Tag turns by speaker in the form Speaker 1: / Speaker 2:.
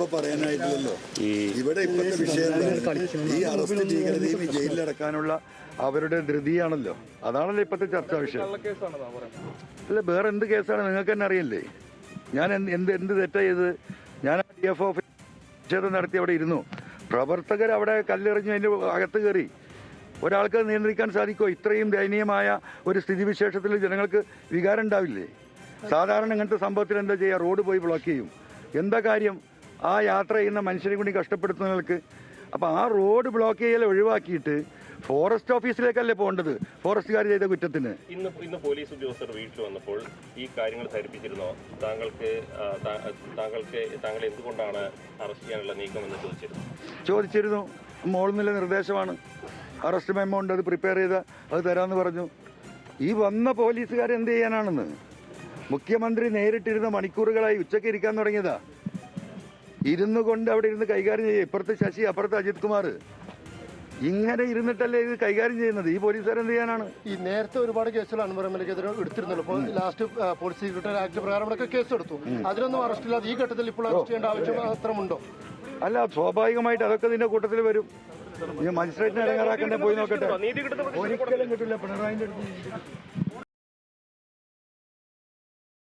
Speaker 1: ഇപ്പൊ പറയാനായിട്ടില്ലല്ലോ. ഇവിടെ ഇപ്പോഴത്തെ വിഷയം? ഈ അറസ്റ്റ് ഭീകരതയും ഈ ജയിലിലടക്കാനുള്ള അവരുടെ ധൃതിയാണല്ലോ. അതാണല്ലോ ഇപ്പോഴത്തെ ചർച്ചാ വിഷയം. അല്ല വേറെ എന്ത് കേസാണ്? നിങ്ങൾക്ക് തന്നെ അറിയില്ലേ? ഞാൻ എന്ത് എന്ത് തെറ്റാ ചെയ്തത് ഞാൻ ഡി എഫ് ഓഫ് നടത്തി അവിടെ ഇരുന്നു. പ്രവർത്തകർ അവിടെ കല്ലെറിഞ്ഞു അതിന്റെ അകത്ത് കയറി. ഒരാൾക്ക് നിയന്ത്രിക്കാൻ സാധിക്കുമോ? ഇത്രയും ദയനീയമായ ഒരു സ്ഥിതിവിശേഷത്തിൽ ജനങ്ങൾക്ക് വികാരം ഉണ്ടാവില്ലേ? സാധാരണ ഇങ്ങനത്തെ സംഭവത്തിൽ എന്താ ചെയ്യുക? റോഡ് പോയി ബ്ലോക്ക് ചെയ്യും. എന്താ കാര്യം? ആ യാത്ര ചെയ്യുന്ന മനുഷ്യരെ കൂടി കഷ്ടപ്പെടുത്തുന്നവർക്ക്. അപ്പോൾ ആ റോഡ് ബ്ലോക്ക് ചെയ്യൽ ഒഴിവാക്കിയിട്ട് ഫോറസ്റ്റ് ഓഫീസിലേക്കല്ലേ പോകേണ്ടത്? ഫോറസ്റ്റുകാർ ചെയ്ത കുറ്റത്തിന്.
Speaker 2: ഇന്ന് ഇന്ന് പോലീസ് ഉദ്യോഗസ്ഥർ വീട്ടിൽ വന്നപ്പോൾ ഈ കാര്യങ്ങൾ ധരിപ്പിച്ചിരുന്നോ? താങ്കൾക്ക് താങ്കൾക്ക് താങ്കൾ എന്തുകൊണ്ടാണ് അറസ്റ്റ് ചെയ്യാനുള്ള നീക്കം എന്ന് ചോദിച്ചിരുന്നു?
Speaker 1: ചോദിച്ചിരുന്നു. മോളിൽ നിന്നുള്ള നിർദ്ദേശമാണ്. അറസ്റ്റ് മെമ്മോ ഉണ്ട് അത് പ്രിപ്പയർ ചെയ്ത അത് തരാമെന്ന് പറഞ്ഞു. ഈ വന്ന പോലീസുകാർ എന്ത് ചെയ്യാനാണെന്ന്? മുഖ്യമന്ത്രി നേരിട്ടിരുന്ന മണിക്കൂറുകളായി ഉച്ചയ്ക്ക് ഇരിക്കാൻ തുടങ്ങിയതാ. ഇരുന്നു കൊണ്ട് അവിടെ ഇരുന്ന് കൈകാര്യം ചെയ്യുക ഇപ്പുറത്ത് ശശി അപ്പുറത്ത് അജിത് കുമാർ. ഇങ്ങനെ ഇരുന്നിട്ടല്ലേ ഇത് കൈകാര്യം ചെയ്യുന്നത്? ഈ പോലീസുകാർ എന്ത് ചെയ്യാനാണ്
Speaker 3: ഈ നേരത്തെ ഒരുപാട് കേസുകൾ എൽക്കെതിരെ എടുത്തിരുന്നല്ലോ. ഇപ്പോൾ ലാസ്റ്റ് പോലീസ് സീക്രട്ടറി ആക്ട് പ്രകാരമൊക്കെ കേസ് എടുത്തു അതിനൊന്നും അറസ്റ്റ് ഇല്ലാതെ ഈ ഘട്ടത്തിൽ ഇപ്പോൾ അറസ്റ്റ് ചെയ്യേണ്ട ആവശ്യം അത്രമുണ്ടോ
Speaker 1: അല്ല സ്വാഭാവികമായിട്ട് അതൊക്കെ നിന്റെ കൂട്ടത്തിൽ വരും. ഈ മജിസ്ട്രേറ്റിനെ ഇറങ്ങാറാക്കണ്ടേ? പോയി നോക്കട്ടെ. ഒരിക്കലും കിട്ടില്ല പിണറായിന്റെ അടുത്ത്